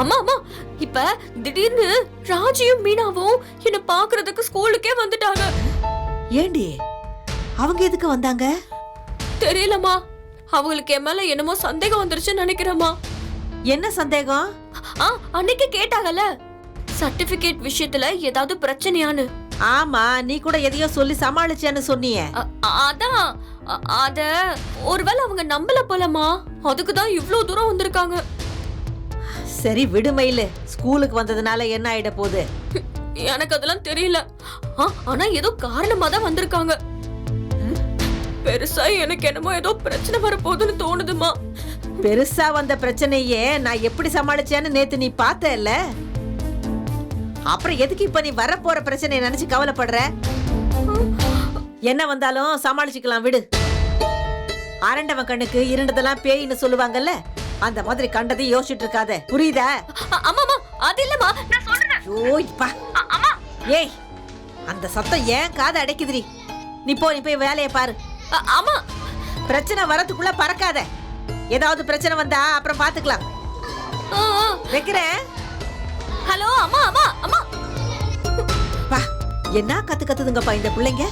அம்மா அம்மா இப்ப திடீர்னு ராஜியும் மீனாவும் என்ன பாக்குறதுக்கு ஸ்கூலுக்கே வந்துட்டாங்க. ஏண்டி? அவங்க எதுக்கு வந்தாங்க? தெரியலம்மா. அவங்களுக்கு என் மேல என்னமோ சந்தேகம் வந்துருச்சுன்னு நினைக்கிறேம்மா. என்ன சந்தேகம்? ஆ அன்னைக்கு கேட்டாங்கல்ல. சர்டிபிகேட் விஷயத்துல ஏதாவது பிரச்சனையான்னு. ஆமா நீ கூட எதையோ சொல்லி சமாளிச்சேன்னு சொன்னியே. அதான். அத ஒருவேளை அவங்க நம்பல போலமா அதுக்கு தான் இவ்ளோ தூரம் வந்திருக்காங்க. சரி விடுமையில ஸ்கூலுக்கு வந்ததுனால என்ன ஆயிட போகுது? எனக்கு அதெல்லாம் தெரியல. ஆ, ஆனா ஏதோ காரணமா தான் வந்திருக்காங்க. பெருசா எனக்கு என்னமோ ஏதோ பிரச்சனை வரப்போகுதுன்னு தோணுதுமா. பெருசா வந்த பிரச்சனையே நான் எப்படி சமாளிச்சேன்னு நேத்து நீ பார்த்தல அப்புறம் எதுக்கு இப்ப நீ வரப்போற பிரச்சனையை நினைச்சு கவலைப்படுற? என்ன வந்தாலும் சமாளிச்சுக்கலாம் விடு. அரண்டவன் கண்ணுக்கு இருண்டதெல்லாம் பேயின்னு சொல்லுவாங்கல்ல? அந்த மாதிரி கண்டதை யோசிச்சுட்டு இருக்காத புரியுதா அம்மாமா அது இல்லம்மா நான் சொல்றேன். ஐயோ இப்பா அம்மா. ஏய் அந்த சத்தம் ஏன் காதை அடைக்குதுடி? நீ போ நீ போய் வேலையை பாரு. அம்மா. பிரச்சனை வரதுக்குள்ள பறக்காத. ஏதாவது பிரச்சனை வந்தா அப்புறம் பாத்துக்கலாம். வைக்கிறேன். ஹலோ அம்மா அம்மா அம்மா. என்ன கத்து கத்துதுங்கப்பா இந்த பிள்ளைங்க?